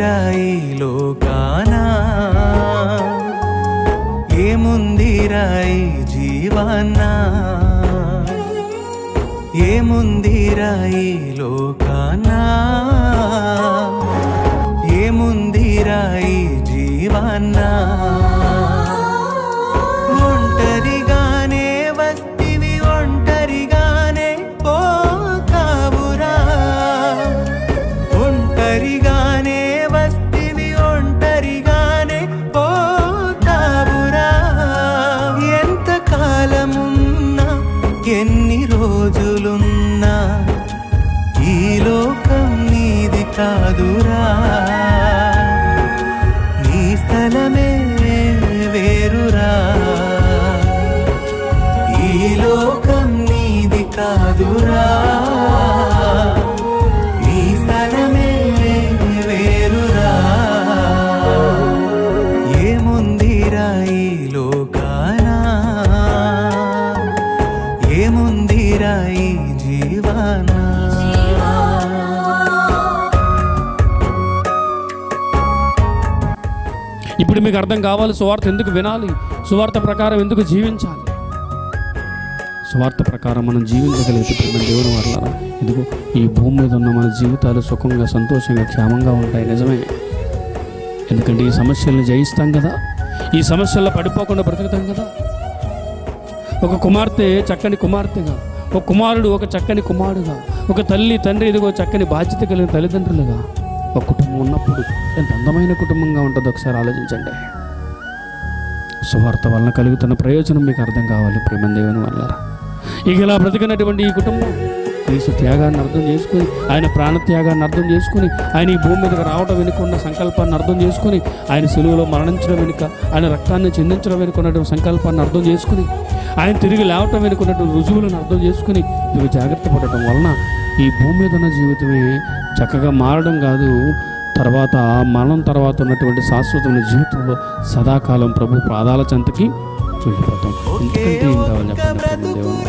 ఏముందిరా ఈ ఏముందిరాయి ఏముందిరా ఈ జీవానా? ఏముందిరా ఈ లోకానా? జీవానా? రోజులున్నా ఈ లోకం నీది కాదురా. నీ స్థలమే వేరురా. ఈ లోకం నీది కాదురా. నీ స్థలమే వేరురా. ఏముందిరా ఈ లోకానా? ఏముంది ఈ జీవానా ఇప్పుడు మీకు అర్థం కావాలి సువార్త ఎందుకు వినాలి? సువార్త ప్రకారం ఎందుకు జీవించాలి? సువార్త ప్రకారం మనం జీవించగలిగితే దేవుని వల్ల ఎందుకు ఈ భూమి మీద ఉన్న మన జీవితాలు సుఖంగా సంతోషంగా క్షేమంగా ఉంటాయి నిజమే. ఎందుకంటే ఈ సమస్యలను జయిస్తాం కదా. ఈ సమస్యల్లో పడిపోకుండా బ్రతుకుతాం కదా. ఒక కుమార్తె చక్కని కుమార్తెగా ఒక కుమారుడు ఒక చక్కని కుమారుడుగా ఒక తల్లి తండ్రి ఇదిగో చక్కని బాధ్యత కలిగిన తల్లిదండ్రులుగా ఒక కుటుంబం ఉన్నప్పుడు ఎంత అందమైన కుటుంబంగా ఉంటుందో ఒకసారి ఆలోచించండి. సువార్త వలన కలుగుతున్న ప్రయోజనం మీకు అర్థం కావాలి ప్రేమ దేవుని వల్ల ఇక ఇలా బ్రతికినటువంటి ఈ కుటుంబం క్రీస్తు త్యాగాన్ని అర్థం చేసుకుని ఆయన ప్రాణ త్యాగాన్ని అర్థం చేసుకుని ఆయన ఈ భూమి మీదకి రావడం వెనుక ఉన్న సంకల్పాన్ని అర్థం చేసుకుని ఆయన సెలువులో మరణించడం వెనుక ఆయన రక్తాన్ని చిందించడం వెనుక ఉన్నటువంటి సంకల్పాన్ని అర్థం చేసుకుని ఆయన తిరిగి లేవటం వెనుక ఉన్నటువంటి రుజువులను అర్థం చేసుకుని ఇవి జాగ్రత్త పడటం వలన ఈ భూమి మీద ఉన్న జీవితమే చక్కగా మారడం కాదు. తర్వాత మరణం తర్వాత ఉన్నటువంటి శాశ్వతమైన జీవితంలో సదాకాలం ప్రభు పాదాల చెంతకి వెళ్ళిపోతాం ఎందుకంటే ఏం కావాలి? చెప్పండి దేవుని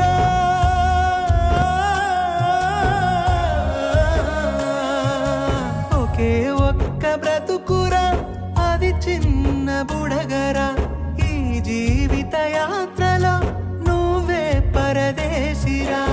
చేసిరా.